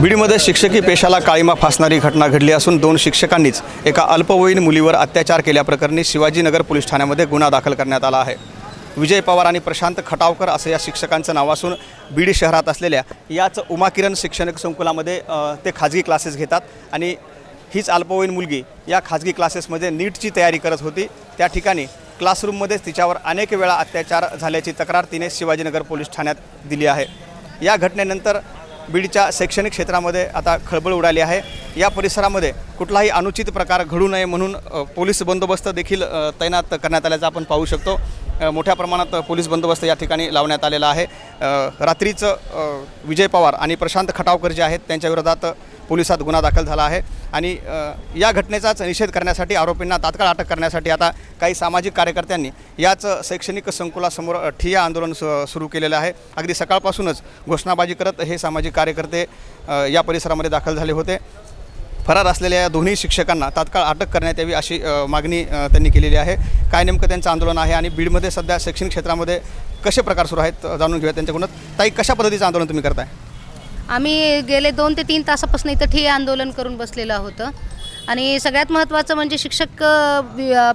बीडमध्ये शिक्षकी पेशाला काळीमा फासणारी घटना घडली असून दोन शिक्षकांनीच एका अल्पवयीन मुलीवर अत्याचार केल्याप्रकरणी शिवाजीनगर पोलीस ठाण्यामध्ये गुन्हा दाखल करण्यात आला आहे. विजय पवार आणि प्रशांत खटावकर असं या शिक्षकांचं नाव असून बीड शहरात असलेल्या याच उमाकिरण शिक्षण संकुलामध्ये ते खाजगी क्लासेस घेतात आणि हीच अल्पवयीन मुलगी या खाजगी क्लासेसमध्ये नीटची तयारी करत होती. त्या ठिकाणी क्लासरूममध्येच तिच्यावर अनेक वेळा अत्याचार झाल्याची तक्रार तिने शिवाजीनगर पोलीस ठाण्यात दिली आहे. या घटनेनंतर बीडच्या शैक्षणिक क्षेत्रामध्ये आता खळबळ उडाली आहे. या परिसरामध्ये कुठलाही अनुचित प्रकार घडू नये म्हणून पोलीस बंदोबस्त देखील तैनात करण्यात आल्याचं आपण पाहू शकतो. मोठ्या प्रमाणात पोलीस बंदोबस्त या ठिकाणी लावण्यात आलेला आहे. रात्रीचं विजय पवार आणि प्रशांत खटावकर जे आहेत त्यांच्या विरोधात पोलिसात गुन्हा दाखल झाला आहे. आणि या घटनेचाच निषेध करण्यासाठी आरोपींना तात्काळ अटक करण्यासाठी आता काही सामाजिक कार्यकर्त्यांनी याच शैक्षणिक संकुलासमोर ठिया आंदोलन सु सुरू केलेलं आहे. अगदी सकाळपासूनच घोषणाबाजी करत हे सामाजिक कार्यकर्ते या परिसरामध्ये दाखल झाले होते. फरार असलेल्या या दोन्ही शिक्षकांना तात्काळ अटक करण्यात यावी अशी मागणी त्यांनी केलेली आहे. काय नेमकं त्यांचं आंदोलन आहे आणि बीडमध्ये सध्या शैक्षणिक क्षेत्रामध्ये कसे प्रकार सुरू आहेत जाणून घेऊया त्यांच्याकडून. ताई कशा पद्धतीचं आंदोलन तुम्ही करताय? आम्ही गेले दोन ते तीन तासापासून इथं ठिय्या आंदोलन करून बसलेलं होतं आणि सगळ्यात महत्त्वाचं म्हणजे शिक्षक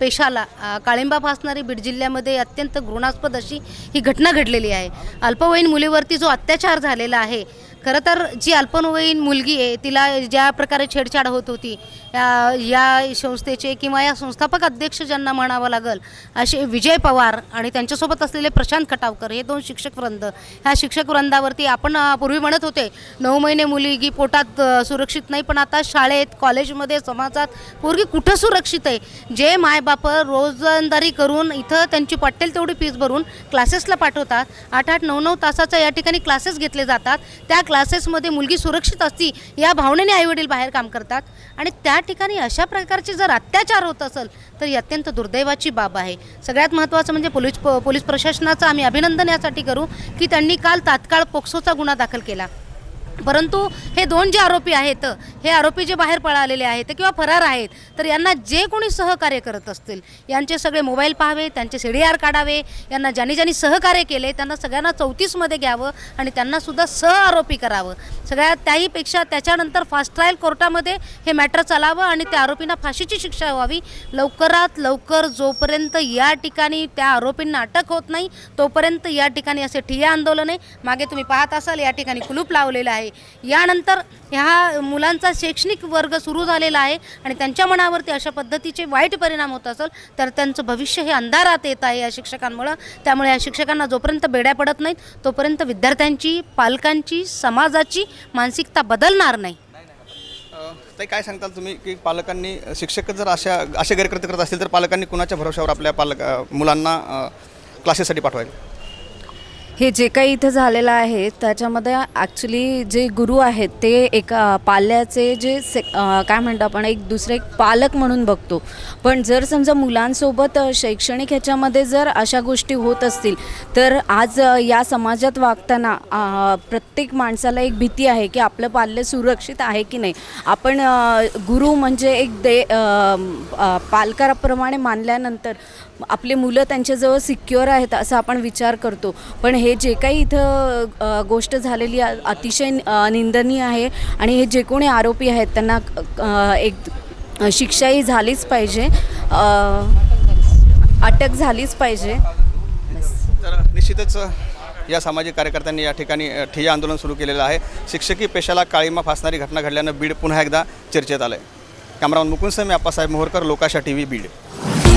पेशाला काळिंबा फासणारी बीड जिल्ह्यामध्ये अत्यंत घृणास्पद अशी ही घटना घडलेली आहे. अल्पवयीन मुलीवरती जो अत्याचार झालेला आहे खरं तर जी अल्पवयीन मुलगी आहे तिला ज्या प्रकारे छेडछाड होत होती या या संस्थेचे किंवा या संस्थापक अध्यक्ष ज्यांना म्हणावं लागेल असे विजय पवार आणि त्यांच्यासोबत असलेले प्रशांत खटावकर हे दोन शिक्षक वृंद. ह्या शिक्षक वृंदावरती आपण पूर्वी म्हणत होते नऊ महिने मुलगी पोटात सुरक्षित नाही पण आता शाळेत कॉलेजमध्ये समाजात पोरगी कुठं सुरक्षित आहे? जे मायबाप रोजंदारी करून इथं त्यांची पटेल तेवढी फीस भरून क्लासेसला पाठवतात आठ आठ नऊ नऊ तासाचा या ठिकाणी क्लासेस घेतले जातात त्या क्लासेसमध्ये मुलगी सुरक्षित असती या भावनेने आईवडील बाहेर काम करतात आणि त्या ठिकाणी अशा प्रकारचे जर अत्याचार होत असेल तर ही अत्यंत दुर्दैवाची बाब आहे. सगळ्यात महत्त्वाचं म्हणजे पोलीस पोलीस प्रशासनाचं आम्ही अभिनंदन यासाठी करू की त्यांनी काल तात्काळ पोक्सोचा गुन्हा दाखल केला. परंतु हे दोन जे आरोपी आहेत हे आरोपी जे बाहेर पळालेले आहेत किंवा फरार आहेत तर यांना जे कोणी सहकार्य करत असतील यांचे सगळे मोबाईल पाहावे त्यांचे सी डी आर काढावे यांना ज्यांनी ज्यांनी सहकार्य केले त्यांना सगळ्यांना चौतीसमध्ये घ्यावं आणि त्यांनासुद्धा सह आरोपी करावं. सगळ्या त्याहीपेक्षा त्याच्यानंतर फास्ट ट्रायल कोर्टामध्ये हे मॅटर चालावं आणि त्या आरोपींना फाशीची शिक्षा व्हावी. लवकरात लवकर जोपर्यंत या ठिकाणी त्या आरोपींना अटक होत नाही तोपर्यंत या ठिकाणी असे ठिय्या आंदोलन आहे मागे तुम्ही पाहत असाल या ठिकाणी कुलूप लावलेलं आहे. यानंतर ह्या मुलांचा शैक्षणिक वर्ग सुरू झालेला आहे आणि त्यांच्या मनावरती अशा पद्धतीचे वाईट परिणाम होत असेल तर त्यांचं भविष्य हे अंधारात येत आहे या शिक्षकांमुळं. त्यामुळे या शिक्षकांना जोपर्यंत बेड्या पडत नाहीत तोपर्यंत विद्यार्थ्यांची पालकांची समाजाची मानसिकता बदलणार नाही. ते काय सांगताल तुम्ही की पालकांनी शिक्षक जर अशा असे गैरकृत्य करत असतील तर पालकांनी कुणाच्या भरोशावर आपल्या पालक मुलांना क्लासेससाठी पाठवायला? हे जे काही इथं झालेलं आहे त्याच्यामध्ये ॲक्च्युली जे गुरु आहेत ते एका पाल्याचे जे से काय म्हणतो आपण एक दुसरे एक पालक म्हणून बघतो. पण जर समजा मुलांसोबत शैक्षणिक ह्याच्यामध्ये जर अशा गोष्टी होत असतील तर आज या समाजात वागताना प्रत्येक माणसाला एक भीती आहे की आपलं पाल्य सुरक्षित आहे की नाही. आपण गुरु म्हणजे एक दे पालकाप्रमाणे मानल्यानंतर आपले मुलं त्यांच्याजवळ सिक्युअर आहेत असं आपण विचार करतो. पण हे जे काही इथं गोष्ट झालेली अतिशय निंदनीय आहे आणि हे जे कोणी आरोपी आहेत त्यांना एक शिक्षाही झालीच पाहिजे. अटक झालीच पाहिजे. तर निश्चितच या सामाजिक कार्यकर्त्यांनी या ठिकाणी ठिय्या आंदोलन सुरू केलेलं आहे. शिक्षकी पेशाला काळीमा फासणारी घटना घडल्यानं बीड पुन्हा एकदा चर्चेत आलं आहे cameraman Mukund Sami Appasaheb Moharkar Lokasha T V Beed.